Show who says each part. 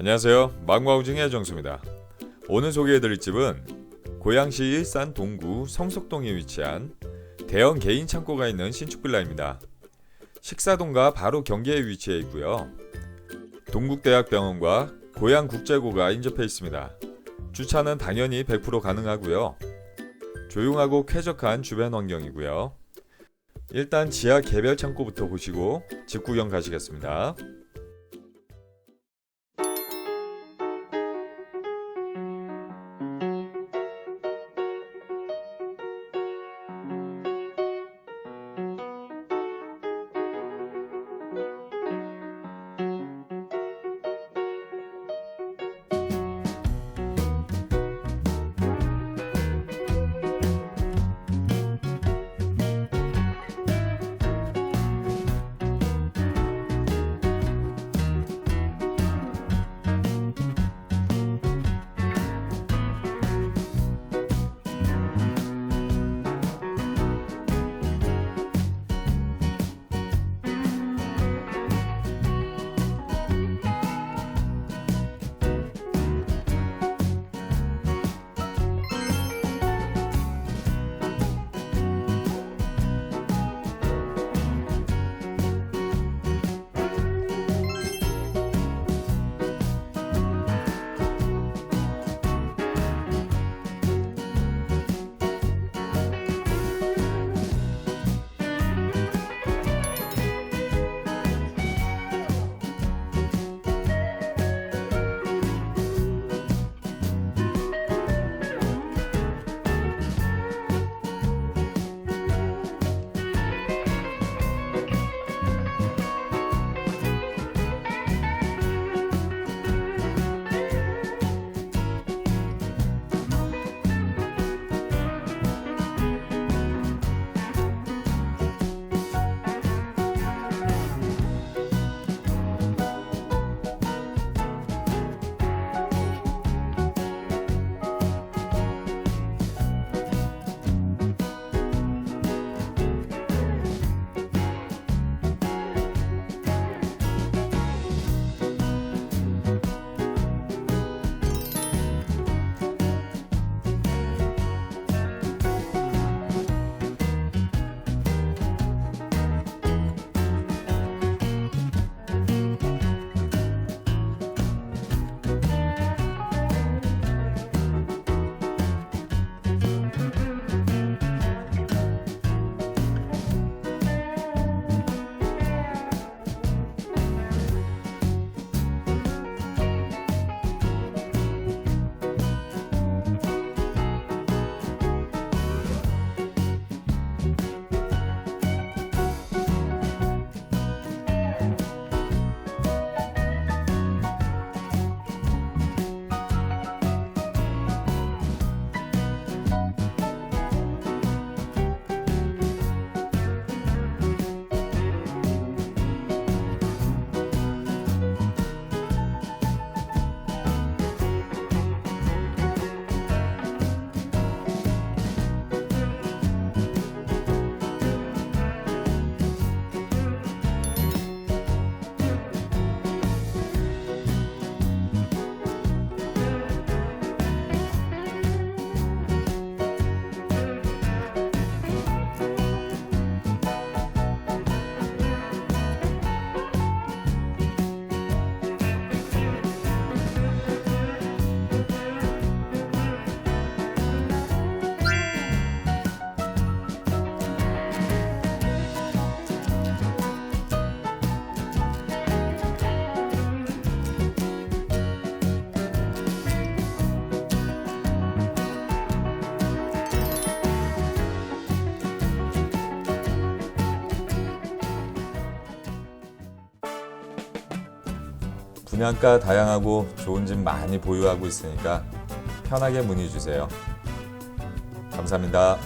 Speaker 1: 안녕하세요. 망마우징의 정수입니다. 오늘 소개해드릴 집은 고양시 일산 동구 성석동에 위치한 대형 개인 창고가 있는 신축 빌라입니다. 식사동과 바로 경계에 위치해 있고요. 동국대학병원과 고양국제고가 인접해 있습니다. 주차는 당연히 100% 가능하고요. 조용하고 쾌적한 주변 환경이고요. 일단 지하 개별 창고부터 보시고 집 구경 가시겠습니다. 분양가 다양하고 좋은 집 많이 보유하고 있으니까 편하게 문의 주세요. 감사합니다.